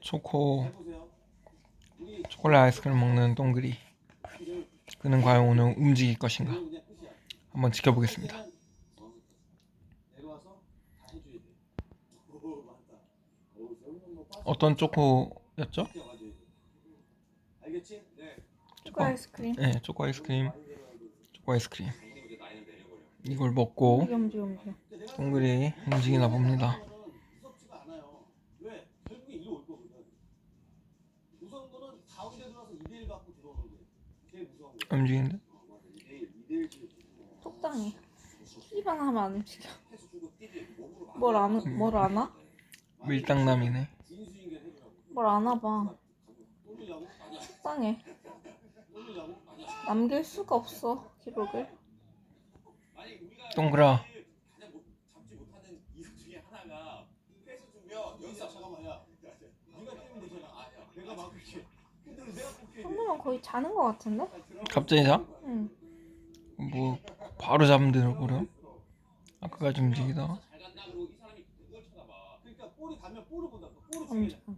초코 초콜릿 아이스크림 먹는 동그리 그는 과연 오늘 움직일 것인가? 한번 지켜보겠습니다. 어떤 초코였죠? 초코 아이스크림. 네 초코 아이스크림. 초코 아이스크림. 이걸 먹고. 동그리 움직이나 봅니다. 왜? 결국에 일로 올 거거든. 무서운 거는 가운데 들어서 2대1 갖고 들어오는 게 제일 무서운 거. 움직이는데? 2대1, 2대1 적당히. 키만 하면 안 움직여. 뭘 안, 뭘 안아? 밀당남이네 진수인계 해주라고. 뭘 안아봐. 돌리려고? 적당해. 돌리려고? 남길 수가 없어, 기록을. 동그라 가장 못, 잡지 못하는 이유 중에 하나가 패스 주면 여기서 잠깐만 야. 네가 때리면 되잖아. 내가 막을게. 근데 왜 내가 뽑게 돼? 성분은 거의 자는 것 같은데? 갑자기 자? 응. 뭐 바로 잠들어 버려? 아까까지 움직이다가 잘간